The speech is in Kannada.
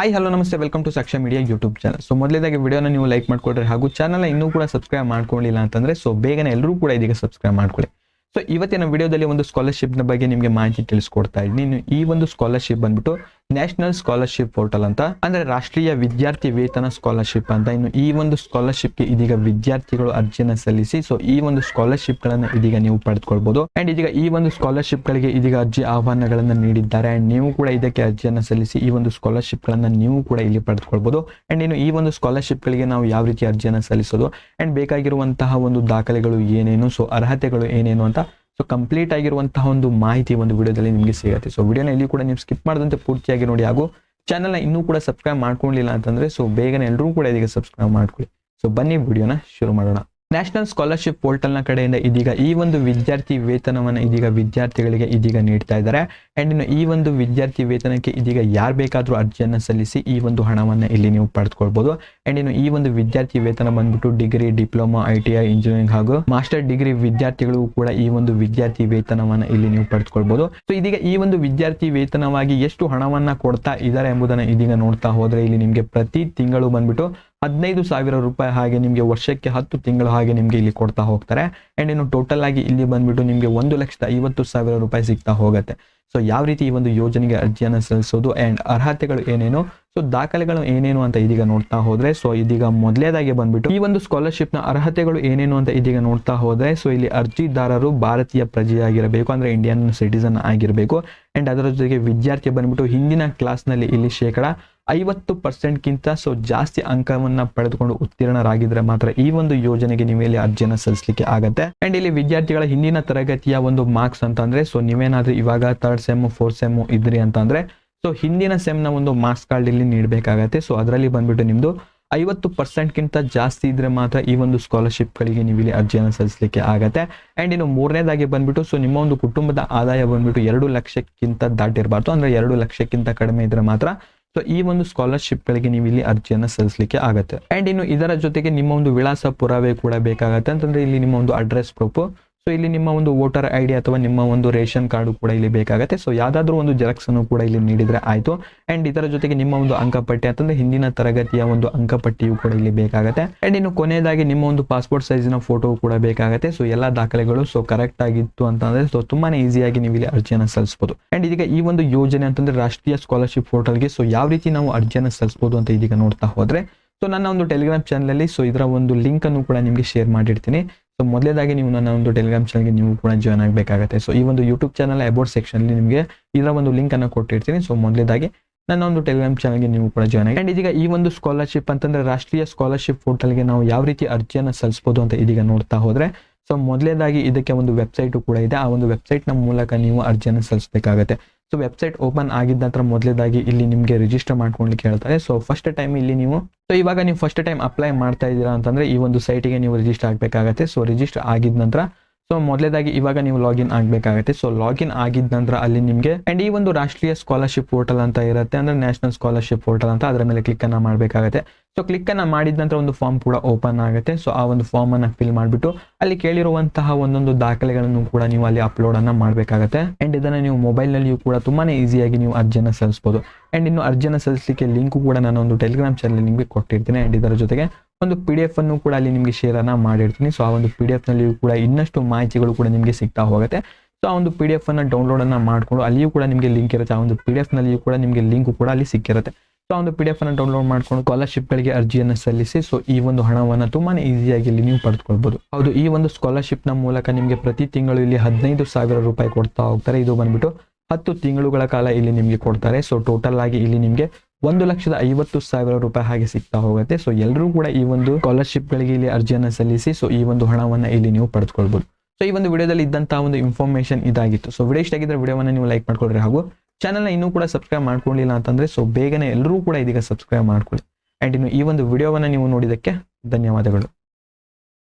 ಹಾಯ್ ಹಲೋ ನಮಸ್ತೆ. Welcome to Saksha media YouTube channel so ಮೊದಲೇದಾಗಿ ವಿಡಿಯೋನ ನೀವು ಲೈಕ್ ಮಾಡ್ಕೊಡ್ರಿ ಹಾಗೂ ಚಾನಲ್ ಇನ್ನೂ ಕೂಡ ಸಬ್ಸ್ಕ್ರೈಬ್ ಮಾಡ್ಕೊಳ್ಳಿಲ್ಲ ಅಂತಂದ್ರೆ ಸೊ ಬೇಗನೆ ಎಲ್ಲರೂ ಕೂಡ ಇದೀಗ ಸಬ್ಸ್ಕ್ರೈಬ್ ಮಾಡ್ಕೊಳ್ಳಿ. ಸೊ ಇವತ್ತಿನ ವಿಡಿಯೋದಲ್ಲಿ ಒಂದು ಸ್ಕಾಲರ್ಶಿಪ್ನ ಬಗ್ಗೆ ನಿಮಗೆ ಮಾಹಿತಿ ತಿಳಿಸ್ಕೊಡ್ತಾ ಇದ್ದೀನಿ. ಈ ಒಂದು ಸ್ಕಾಲರ್ಶಿಪ್ ಬಂದ್ಬಿಟ್ಟು ನ್ಯಾಷನಲ್ ಸ್ಕಾಲರ್ಶಿಪ್ ಪೋರ್ಟಲ್ ಅಂತ, ಅಂದ್ರೆ ರಾಷ್ಟ್ರೀಯ ವಿದ್ಯಾರ್ಥಿ ವೇತನ ಸ್ಕಾಲರ್ಶಿಪ್ ಅಂತ. ಇನ್ನು ಈ ಒಂದು ಸ್ಕಾಲರ್ಶಿಪ್ಗೆ ಇದೀಗ ವಿದ್ಯಾರ್ಥಿಗಳು ಅರ್ಜಿಯನ್ನು ಸಲ್ಲಿಸಿ ಸೊ ಈ ಒಂದು ಸ್ಕಾಲರ್ಶಿಪ್ ಗಳನ್ನ ಇದೀಗ ನೀವು ಪಡೆದುಕೊಳ್ಬಹುದು ಅಂಡ್ ಇದೀಗ ಈ ಒಂದು ಸ್ಕಾಲರ್ಶಿಪ್ ಗಳಿಗೆ ಇದೀಗ ಅರ್ಜಿ ಆಹ್ವಾನಗಳನ್ನ ನೀಡಿದ್ದಾರೆ. ಅಂಡ್ ನೀವು ಕೂಡ ಇದಕ್ಕೆ ಅರ್ಜಿಯನ್ನು ಸಲ್ಲಿಸಿ ಈ ಒಂದು ಸ್ಕಾಲರ್ಶಿಪ್ ಗಳನ್ನ ನೀವು ಕೂಡ ಇಲ್ಲಿ ಪಡೆದುಕೊಳ್ಬಹುದು ಅಂಡ್ ಇನ್ನು ಈ ಒಂದು ಸ್ಕಾಲರ್ಶಿಪ್ ಗಳಿಗೆ ನಾವು ಯಾವ ರೀತಿ ಅರ್ಜಿಯನ್ನು ಸಲ್ಲಿಸೋದು? ಅಂಡ್ ಬೇಕಾಗಿರುವಂತಹ ಒಂದು ದಾಖಲೆಗಳು ಏನೇನು? ಸೊ ಅರ್ಹತೆಗಳು ಏನೇನು ಅಂತ ಸೊ ಕಂಪ್ಲೀಟ್ ಆಗಿರುವಂತಹ ಒಂದು ಮಾಹಿತಿ ಒಂದು ವಿಡಿಯೋದಲ್ಲಿ ನಿಮಗೆ ಸಿಗುತ್ತೆ. ಸೊ ವಿಡಿಯೋನ ಇಲ್ಲಿ ಕೂಡ ನೀವು ಸ್ಕಿಪ್ ಮಾಡದಂತೆ ಪೂರ್ತಿಯಾಗಿ ನೋಡಿ. ಹಾಗೂ ಚಾನಲ್ನ ಇನ್ನೂ ಕೂಡ ಸಬ್ಸ್ಕ್ರೈಬ್ ಮಾಡ್ಕೊಂಡಿಲ್ಲ ಅಂತಂದ್ರೆ ಸೊ ಬೇಗನೆ ಎಲ್ಲರೂ ಕೂಡ ಇದೀಗ ಸಬ್ಸ್ಕ್ರೈಬ್ ಮಾಡ್ಕೊಳ್ಳಿ. ಸೊ ಬನ್ನಿ, ವಿಡಿಯೋನ ಶುರು ಮಾಡೋಣ. ನ್ಯಾಷನಲ್ ಸ್ಕಾಲರ್ಶಿಪ್ ಪೋರ್ಟಲ್ನ ಕಡೆಯಿಂದ ಇದೀಗ ಈ ಒಂದು ವಿದ್ಯಾರ್ಥಿ ವೇತನವನ್ನು ಇದೀಗ ವಿದ್ಯಾರ್ಥಿಗಳಿಗೆ ಇದೀಗ ನೀಡ್ತಾ ಇದ್ದಾರೆ. ಅಂಡ್ ಇನ್ನು ಈ ಒಂದು ವಿದ್ಯಾರ್ಥಿ ವೇತನಕ್ಕೆ ಇದೀಗ ಯಾರು ಬೇಕಾದರೂ ಅರ್ಜಿಯನ್ನು ಸಲ್ಲಿಸಿ ಈ ಒಂದು ಹಣವನ್ನು ಇಲ್ಲಿ ನೀವು ಪಡೆದುಕೊಳ್ಬೋದು. ಅಂಡ್ ಇನ್ನು ಈ ಒಂದು ವಿದ್ಯಾರ್ಥಿ ವೇತನ ಬಂದ್ಬಿಟ್ಟು degree, diploma, I T I, engineering ಹಾಗೂ ಮಾಸ್ಟರ್ ಡಿಗ್ರಿ ವಿದ್ಯಾರ್ಥಿಗಳು ಕೂಡ ಈ ಒಂದು ವಿದ್ಯಾರ್ಥಿ ವೇತನವನ್ನು ಇಲ್ಲಿ ನೀವು ಪಡೆದುಕೊಳ್ಬೋದು. ಸೊ ಇದೀಗ ಈ ಒಂದು ವಿದ್ಯಾರ್ಥಿ ವೇತನವಾಗಿ ಎಷ್ಟು ಹಣವನ್ನ ಕೊಡ್ತಾ ಇದ್ದಾರೆ ಎಂಬುದನ್ನು ಇದೀಗ ನೋಡ್ತಾ ಹೋದ್ರೆ ಇಲ್ಲಿ ನಿಮಗೆ ಪ್ರತಿ ತಿಂಗಳು ಬಂದ್ಬಿಟ್ಟು ಹದಿನೈದು ಸಾವಿರ ರೂಪಾಯಿ ಹಾಗೆ ನಿಮಗೆ ವರ್ಷಕ್ಕೆ ಹತ್ತು ತಿಂಗಳು ಹಾಗೆ ನಿಮಗೆ ಇಲ್ಲಿ ಕೊಡ್ತಾ ಹೋಗ್ತಾರೆ. ಅಂಡ್ ಇನ್ನು ಟೋಟಲ್ ಆಗಿ ಇಲ್ಲಿ ಬಂದ್ಬಿಟ್ಟು ನಿಮಗೆ ಒಂದು ಲಕ್ಷದ ಐವತ್ತು ಸಾವಿರ ರೂಪಾಯಿ ಸಿಗ್ತಾ ಹೋಗುತ್ತೆ. ಸೊ ಯಾವ ರೀತಿ ಈ ಒಂದು ಯೋಜನೆಗೆ ಅರ್ಜಿಯನ್ನು ಸಲ್ಲಿಸೋದು? ಅಂಡ್ ಅರ್ಹತೆಗಳು ಏನೇನು? ಸೊ ದಾಖಲೆಗಳು ಏನೇನು ಅಂತ ಇದೀಗ ನೋಡ್ತಾ ಹೋದ್ರೆ ಸೊ ಇದೀಗ ಮೊದಲೇದಾಗಿ ಬಂದ್ಬಿಟ್ಟು ಈ ಒಂದು ಸ್ಕಾಲರ್ಶಿಪ್ನ ಅರ್ಹತೆಗಳು ಏನೇನು ಅಂತ ಇದೀಗ ನೋಡ್ತಾ ಹೋದ್ರೆ ಸೊ ಇಲ್ಲಿ ಅರ್ಜಿದಾರರು ಭಾರತೀಯ ಪ್ರಜೆಯಾಗಿರಬೇಕು, ಅಂದ್ರೆ ಇಂಡಿಯನ್ ಸಿಟಿಸನ್ ಆಗಿರಬೇಕು. ಅಂಡ್ ಅದರ ಜೊತೆಗೆ ವಿದ್ಯಾರ್ಥಿ ಬಂದ್ಬಿಟ್ಟು ಹಿಂದಿನ ಕ್ಲಾಸ್ನಲ್ಲಿ ಇಲ್ಲಿ ಶೇಕಡ ಐವತ್ತು ಪರ್ಸೆಂಟ್ಗಿಂತ ಸೊ ಜಾಸ್ತಿ ಅಂಕವನ್ನ ಪಡೆದುಕೊಂಡು ಉತ್ತೀರ್ಣರಾಗಿದ್ರೆ ಮಾತ್ರ ಈ ಒಂದು ಯೋಜನೆಗೆ ನೀವು ಇಲ್ಲಿ ಅರ್ಜಿಯನ್ನು ಸಲ್ಲಿಸಲಿಕ್ಕೆ ಆಗುತ್ತೆ. ಅಂಡ್ ಇಲ್ಲಿ ವಿದ್ಯಾರ್ಥಿಗಳ ಹಿಂದಿನ ತರಗತಿಯ ಒಂದು ಮಾರ್ಕ್ಸ್ ಅಂತಂದ್ರೆ ಸೊ ನೀವೇನಾದ್ರೂ ಇವಾಗ ಥರ್ಡ್ ಸೆಮ್ ಫೋರ್ತ್ ಸೆಮ್ ಇದ್ರಿ ಅಂತಂದ್ರೆ ಸೊ ಹಿಂದಿನ ಸೆಮ್ನ ಒಂದು ಮಾರ್ಕ್ಸ್ ಕಾರ್ಡ್ ಇಲ್ಲಿ ನೀಡಬೇಕಾಗತ್ತೆ. ಸೊ ಅದರಲ್ಲಿ ಬಂದ್ಬಿಟ್ಟು ನಿಮ್ದು ಐವತ್ತು ಪರ್ಸೆಂಟ್ಗಿಂತ ಜಾಸ್ತಿ ಇದ್ರೆ ಮಾತ್ರ ಈ ಒಂದು ಸ್ಕಾಲರ್ಶಿಪ್ಗಳಿಗೆ ನೀವು ಇಲ್ಲಿ ಅರ್ಜಿಯನ್ನು ಸಲ್ಲಿಸಲಿಕ್ಕೆ ಆಗತ್ತೆ. ಅಂಡ್ ಇನ್ನು ಮೂರನೇದಾಗಿ ಬಂದ್ಬಿಟ್ಟು ಸೊ ನಿಮ್ಮ ಒಂದು ಕುಟುಂಬದ ಆದಾಯ ಬಂದ್ಬಿಟ್ಟು ಎರಡು ಲಕ್ಷಕ್ಕಿಂತ ದಾಟಿರಬಾರ್ದು. ಅಂದ್ರೆ ಎರಡು ಲಕ್ಷಕ್ಕಿಂತ ಕಡಿಮೆ ಇದ್ರೆ ಮಾತ್ರ. ಸೊ ಈ ಒಂದು ಸ್ಕಾಲರ್ಶಿಪ್ಗಳಿಗೆ ನೀವು ಇಲ್ಲಿ ಅರ್ಜಿಯನ್ನು ಸಲ್ಲಿಸಲಿಕ್ಕೆ ಆಗುತ್ತೆ. ಅಂಡ್ ಇನ್ನು ಇದರ ಜೊತೆಗೆ ನಿಮ್ಮ ಒಂದು ವಿಳಾಸ ಪುರಾವೆ ಕೂಡ ಬೇಕಾಗತ್ತೆ. ಅಂತಂದ್ರೆ ಇಲ್ಲಿ ನಿಮ್ಮ ಒಂದು ಅಡ್ರೆಸ್ ಪ್ರೂಫ್ ಸೊ ಇಲ್ಲಿ ನಿಮ್ಮ ಒಂದು ವೋಟರ್ ಐ ಡಿ ಅಥವಾ ನಿಮ್ಮ ಒಂದು ರೇಷನ್ ಕಾರ್ಡು ಕೂಡ ಇಲ್ಲಿ ಬೇಕಾಗುತ್ತೆ. ಸೊ ಯಾವ್ದಾದ್ರು ಒಂದು ಜೆರಾಕ್ಸ್ ಅನ್ನು ಕೂಡ ಇಲ್ಲಿ ನೀಡಿದ್ರೆ ಆಯ್ತು. ಅಂಡ್ ಇದರ ಜೊತೆಗೆ ನಿಮ್ಮ ಒಂದು ಅಂಕಪಟ್ಟಿ ಅಂತಂದ್ರೆ ಹಿಂದಿನ ತರಗತಿಯ ಒಂದು ಅಂಕಪಟ್ಟಿಯು ಕೂಡ ಇಲ್ಲಿ ಬೇಕಾಗುತ್ತೆ. ಅಂಡ್ ಇನ್ನು ಕೊನೆಯದಾಗಿ ನಿಮ್ಮ ಒಂದು ಪಾಸ್ಪೋರ್ಟ್ ಸೈಜಿನ ಫೋಟೋ ಕೂಡ ಬೇಕಾಗುತ್ತೆ. ಸೊ ಎಲ್ಲ ದಾಖಲೆಗಳು ಸೊ ಕರೆಕ್ಟ್ ಆಗಿತ್ತು ಅಂತಂದ್ರೆ ಸೊ ತುಂಬಾನೇ ಈಸಿಯಾಗಿ ನೀವು ಇಲ್ಲಿ ಅರ್ಜಿಯನ್ನು ಸಲ್ಲಿಸಬಹುದು ಅಂಡ್ ಇದೀಗ ಈ ಒಂದು ಯೋಜನೆ ಅಂತಂದ್ರೆ ರಾಷ್ಟ್ರೀಯ ಸ್ಕಾಲರ್ಶಿಪ್ ಪೋರ್ಟಲ್ಗೆ ಸೊ ಯಾವ ರೀತಿ ನಾವು ಅರ್ಜಿಯನ್ನು ಸಲ್ಲಿಸಬಹುದು ಅಂತ ಇದೀಗ ನೋಡ್ತಾ ಹೋದ್ರೆ ಸೊ ನನ್ನ ಒಂದು ಟೆಲಿಗ್ರಾಮ್ ಚಾನಲ್ ಅಲ್ಲಿ ಸೊ ಇದರ ಒಂದು ಲಿಂಕ್ ಅನ್ನು ಕೂಡ ನಿಮಗೆ ಶೇರ್ ಮಾಡಿರ್ತೀನಿ. ಸೊ ಮೊದಲೇದಾಗಿ ನೀವು ನನ್ನ ಒಂದು ಟೆಲಿಗ್ರಾಮ್ ಚಾನಲ್ಗೆ ನೀವು ಕೂಡ ಜಾಯ್ನ್ ಆಗಬೇಕಾಗುತ್ತೆ. ಸೊ ಈ ಒಂದು ಯೂಟ್ಯೂಬ್ ಚಾನಲ್ ಅಬೌಟ್ ಸೆಕ್ಷನ್ ಅಲ್ಲಿ ನಿಮಗೆ ಇದರ ಒಂದು ಲಿಂಕ್ ಅನ್ನು ಕೊಟ್ಟಿರ್ತೀನಿ. ಸೊ ಮೊದಲೇದಾಗಿ ನನ್ನ ಒಂದು ಟೆಲಿಗ್ರಾಮ್ ಚಾನಲ್ಗೆ ನೀವು ಕೂಡ ಜಾಯ್ನ್ ಆಗಿ. ಆ್ಯಂಡ್ ಇದೀಗ ಈ ಒಂದು ಸ್ಕಾಲರ್ಶಿಪ್ ಅಂತಂದ್ರೆ ರಾಷ್ಟ್ರೀಯ ಸ್ಕಾಲರ್ಶಿಪ್ ಪೋರ್ಟಲ್ಗೆ ನಾವು ಯಾವ ರೀತಿ ಅರ್ಜಿಯನ್ನು ಸಲ್ಲಿಸ್ಬೋದು ಅಂತ ಇದೀಗ ನೋಡ್ತಾ ಹೋದರೆ ಸೊ ಮೊದಲೇದಾಗಿ ಇದಕ್ಕೆ ಒಂದು ವೆಬ್ಸೈಟ್ ಕೂಡ ಇದೆ. ಆ ಒಂದು ವೆಬ್ಸೈಟ್ನ ಮೂಲಕ ನೀವು ಅರ್ಜಿಯನ್ನು ಸಲ್ಲಿಸಬೇಕಾಗುತ್ತೆ. ಸೊ ವೆಬ್ಸೈಟ್ ಓಪನ್ ಆಗಿದ್ದ ನಂತರ ಮೊದಲೇದಾಗಿ ಇಲ್ಲಿ ನಿಮಗೆ ರಿಜಿಸ್ಟರ್ ಮಾಡ್ಕೊಳ್ಲಿಕ್ಕೆ ಹೇಳ್ತಾರೆ. ಸೊ ಫಸ್ಟ್ ಟೈಮ್ ಇಲ್ಲಿ ನೀವು ಸೊ ಇವಾಗ ನೀವು ಫಸ್ಟ್ ಟೈಮ್ ಅಪ್ಲೈ ಮಾಡ್ತಾ ಇದ್ದೀರಾ ಅಂತಂದ್ರೆ ಈ ಒಂದು ಸೈಟಿಗೆ ನೀವು ರಿಜಿಸ್ಟರ್ ಆಗಬೇಕಾಗತ್ತೆ. ಸೊ ರಿಜಿಸ್ಟರ್ ಆಗಿದ ನಂತರ ಸೊ ಮೊದಲೇದಾಗಿ ಇವಾಗ ನೀವು ಲಾಗಿನ್ ಆಗಬೇಕಾಗುತ್ತೆ. ಸೊ ಲಾಗಿನ್ ಆಗಿದ ನಂತರ ಅಲ್ಲಿ ನಿಮಗೆ ಅಂಡ್ ಈ ಒಂದು ರಾಷ್ಟ್ರೀಯ ಸ್ಕಾಲರ್ಶಿಪ್ ಪೋರ್ಟಲ್ ಅಂತ ಇರುತ್ತೆ. ಅಂದ್ರೆ ನ್ಯಾಷನಲ್ ಸ್ಕಾಲರ್ಶಿಪ್ ಪೋರ್ಟಲ್ ಅಂತ ಅದರ ಮೇಲೆ ಕ್ಲಿಕ್ ಅನ್ನ ಮಾಡಬೇಕಾಗುತ್ತೆ. ಸೊ ಕ್ಲಿಕ್ ಅನ್ನ ಮಾಡಿದ ನಂತರ ಒಂದು ಫಾರ್ಮ್ ಕೂಡ ಓಪನ್ ಆಗುತ್ತೆ. ಸೊ ಆ ಒಂದು ಫಾರ್ಮ್ ಅನ್ನ ಫಿಲ್ ಮಾಡಿಬಿಟ್ಟು ಅಲ್ಲಿ ಕೇಳಿರುವಂತಹ ಒಂದೊಂದು ದಾಖಲೆಗಳನ್ನು ಕೂಡ ನೀವು ಅಲ್ಲಿ ಅಪ್ಲೋಡ್ ಅನ್ನ ಮಾಡಬೇಕಾಗುತ್ತೆ. ಅಂಡ್ ಇದನ್ನ ನೀವು ಮೊಬೈಲ್ ನಲ್ಲಿಯೂ ಕೂಡ ತುಂಬಾನೇ ಈಸಿಯಾಗಿ ನೀವು ಅರ್ಜಿಯನ್ನು ಸಲ್ಲಿಸಬಹುದು ಅಂಡ್ ಇನ್ನು ಅರ್ಜಿಯನ್ನು ಸಲ್ಲಿಸಲಿಕ್ಕೆ ಲಿಂಕ್ ಕೂಡ ನಾನು ಒಂದು ಟೆಲಿಗ್ರಾಮ್ ಚಾನಲ್ ನಿಮಗೆ ಕೊಟ್ಟಿರ್ತೀನಿ. ಅಂಡ್ ಇದರ ಜೊತೆಗೆ ಒಂದು ಪಿ ಡಿ ಎಫ್ ಅನ್ನು ಕೂಡ ಅಲ್ಲಿ ನಿಮಗೆ ಶೇರ್ ಅನ್ನ ಮಾಡಿರ್ತೀನಿ. ಸೊ ಆ ಒಂದು ಪಿ ಡಿ ಎಫ್ ನಲ್ಲಿಯೂ ಕೂಡ ಇನ್ನಷ್ಟು ಮಾಹಿತಿಗಳು ಕೂಡ ನಿಮಗೆ ಸಿಗ್ತಾ ಹೋಗುತ್ತೆ. ಸೊ ಆ ಒಂದು ಪಿ ಡಿ ಎಫ್ ಅನ್ನ ಡೌನ್ಲೋಡ್ ಅನ್ನ ಮಾಡ್ಕೊಂಡು ಅಲ್ಲಿಯೂ ಕೂಡ ನಿಮಗೆ ಲಿಂಕ್ ಇರುತ್ತೆ. ಆ ಒಂದು ಪಿ ಡಿ ಎಫ್ ನಲ್ಲಿಯೂ ಕೂಡ ನಿಮಗೆ ಲಿಂಕ್ ಕೂಡ ಅಲ್ಲಿ ಸಿಕ್ಕಿರುತ್ತೆ. ಸೊ ಒಂದು ಪಿ ಡಿ ಎಫ್ ಅನ್ನು ಡೌನ್ಲೋಡ್ ಮಾಡ್ಕೊಂಡು ಸ್ಕಾಲರ್ಶಿಪ್ಗಳಿಗೆ ಅರ್ಜಿಯನ್ನು ಸಲ್ಲಿಸಿ ಸೊ ಈ ಒಂದು ಹಣವನ್ನು ತುಂಬಾನೇ ಈಸಿಯಾಗಿ ಇಲ್ಲಿ ನೀವು ಪಡೆದುಕೊಳ್ಬಹುದು ಹೌದು, ಈ ಒಂದು ಸ್ಕಾಲರ್ಶಿಪ್ನ ಮೂಲಕ ನಿಮಗೆ ಪ್ರತಿ ತಿಂಗಳು ಇಲ್ಲಿ ಹದಿನೈದು ಸಾವಿರ ರೂಪಾಯಿ ಕೊಡ್ತಾ ಹೋಗ್ತಾರೆ. ಇದು ಬಂದ್ಬಿಟ್ಟು ಹತ್ತು ತಿಂಗಳುಗಳ ಕಾಲ ಇಲ್ಲಿ ನಿಮಗೆ ಕೊಡ್ತಾರೆ. ಸೊ ಟೋಟಲ್ ಆಗಿ ಇಲ್ಲಿ ನಿಮಗೆ ಒಂದು ಲಕ್ಷದ ಐವತ್ತು ಸಾವಿರ ರೂಪಾಯಿ ಹಾಗೆ ಸಿಗ್ತಾ ಹೋಗುತ್ತೆ. ಸೊ ಎಲ್ಲರೂ ಕೂಡ ಈ ಒಂದು ಸ್ಕಾಲರ್ಶಿಪ್ ಗಳಿಗೆ ಇಲ್ಲಿ ಅರ್ಜಿಯನ್ನು ಸಲ್ಲಿಸಿ ಸೊ ಈ ಒಂದು ಹಣವನ್ನ ಇಲ್ಲಿ ನೀವು ಪಡೆದುಕೊಳ್ಬಹುದು ಸೊ ಈ ಒಂದು ವಿಡಿಯೋದಲ್ಲಿ ಇದ್ದಂತಹ ಒಂದು ಇನ್ಫಾರ್ಮೇಶನ್ ಇದಾಗಿತ್ತು. ಸೊ ವಿಡಿಯೋ ಇಷ್ಟ ಆಗಿದ್ರೆ ವಿಡಿಯೋವನ್ನು ನೀವು ಲೈಕ್ ಮಾಡ್ಕೊಳ್ರಿ ಹಾಗೂ ಚಾನಲ್ನ ಇನ್ನೂ ಕೂಡ ಸಬ್ಸ್ಕ್ರೈಬ್ ಮಾಡ್ಕೊಂಡಿಲ್ಲ ಅಂತಂದ್ರೆ ಸೊ ಬೇಗನೆ ಎಲ್ಲರೂ ಕೂಡ ಇದೀಗ ಸಬ್ಸ್ಕ್ರೈಬ್ ಮಾಡ್ಕೊಳ್ಳಿ. ಅಂಡ್ ಇನ್ನು ಈ ಒಂದು ವಿಡಿಯೋವನ್ನು ನೀವು ನೋಡಿದಕ್ಕೆ ಧನ್ಯವಾದಗಳು.